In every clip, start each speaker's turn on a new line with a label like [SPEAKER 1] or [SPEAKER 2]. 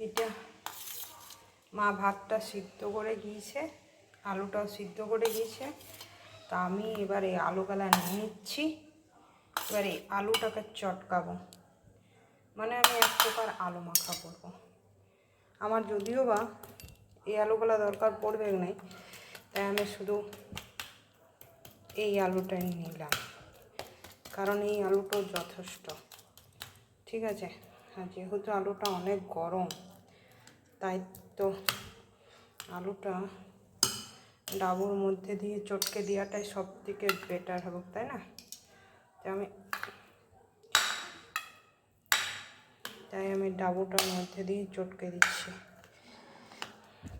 [SPEAKER 1] এটা মা ভাতটা সিদ্ধ করে গিয়েছে, আলুটাও সিদ্ধ করে গিয়েছে। তা আমি এবারে আলুগুলা নিয়ে নিচ্ছি, এবারে আলুটাকে চটকাবো। মানে আমি এক প্রকার আলু মাখা করব। আমার যদিও বা এই আলুগুলা দরকার পড়বে নাই তাই আমি শুধু এই আলুটাই নিলাম। কারণ এই আলুটাও যথেষ্ট। ঠিক আছে? আর যেহেতু আলুটা অনেক গরম তাই তো আলুটা ডাবুর মধ্যে দিয়ে চটকে দেওয়াটাই সব থেকে বেটার হবে, তাই না? আমি তাই আমি ডাবুটার মধ্যে দিয়ে চটকে দিচ্ছি।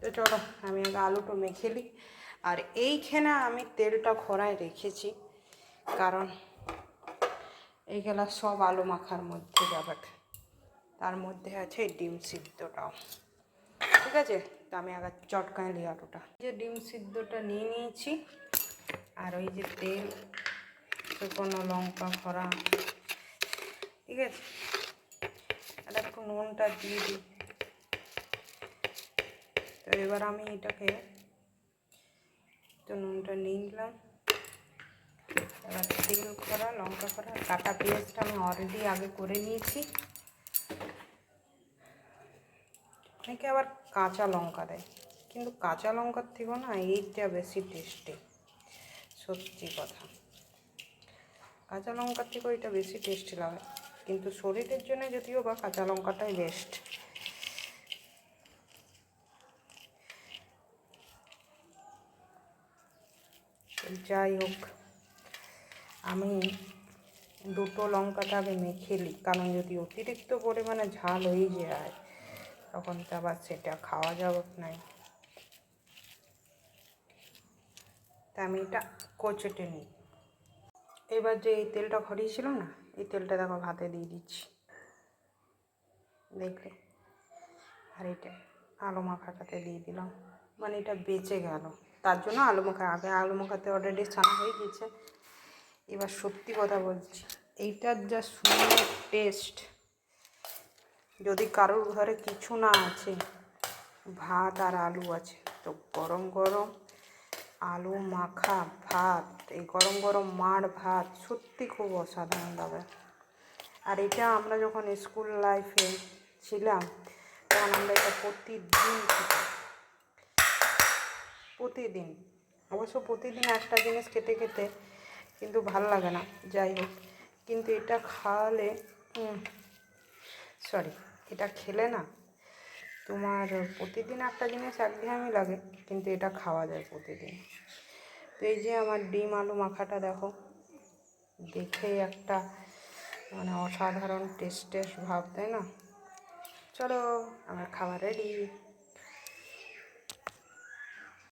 [SPEAKER 1] তো চলো, আমি আগে আলুটা মেখে নিই। আর এইখানে আমি তেলটা খরায় রেখেছি, কারণ এইগুলা সব আলু মাখার মধ্যে যাবে। তার মধ্যে আছে ডিম সিদ্ধটাও। ঠিক আছে? তো আমি আগে চটকায় আলুটা এই যে ডিম সিদ্ধটা নিয়ে নিয়েছি, আর ওই যে তেল, শুকনো লঙ্কা খরা, ঠিক আছে? আর একটু নুনটা দিয়ে দিই। তো এবার আমি এটাকে তো নুনটা নিয়ে নিলাম। এবার তেল করা লঙ্কা করা কাটা পেঁয়াজটা আমি অলরেডি আগে করে নিয়েছি। অনেকে আবার কাঁচা লঙ্কা দেয়। কিন্তু কাঁচা লঙ্কার থেকেও না এইটা বেশি টেস্টি সত্যি কথা। কাঁচা লঙ্কার থেকেও এটা বেশি টেস্টি লাগে। কিন্তু শরীরের জন্য যদিও বা কাঁচা লঙ্কাটাই বেস্ট যাই হোক, আমি দুটো লঙ্কাটা আগে মেখে নিই। কারণ যদি অতিরিক্ত পরিমাণে ঝাল হয়ে যায় তখন তো আবার সেটা খাওয়া যাবে নাই। তা আমি এটা কচেটে নিই। এবার যে এই তেলটা খরিয়েছিল না, এই তেলটা দেখো ভাতে দিয়ে দিচ্ছি। দেখলে? আর এটা আলু মাখাটাতে দিয়ে দিলাম। মানে এটা বেঁচে গেল। তার জন্য আলু মাখা, আগে আলু মাখাতে অলরেডি ছানা হয়ে গেছে এবার সত্যি কথা বলছি, এইটার যা সুন্দর টেস্ট যদি কারোর ঘরে কিছু না আছে, ভাত আর আলু আছে, তো গরম গরম আলু, মাখা, ভাত, এই গরম গরম মার ভাত সত্যি খুব অসাধারণ লাগে আর এটা আমরা যখন স্কুল লাইফে ছিলাম, তখন আমরা এটা প্রতিদিন প্রতিদিন। অবশ্য প্রতিদিন একটা জিনিস খেতে খেতে কিন্তু ভালো লাগে না, যাই হোক। কিন্তু এটা খাওয়ালে সরি এটা খেলে না, তোমার প্রতিদিন একটা জিনিস একঘেয়েমি লাগে, কিন্তু এটা খাওয়া যায় প্রতিদিন। তো এই যে আমার ডিম আলু মাখাটা দেখো দেখেই একটা মানে অসাধারণ টেস্টের টেস্ট ভাব, তাই না? চলো, আমার খাবার রেডি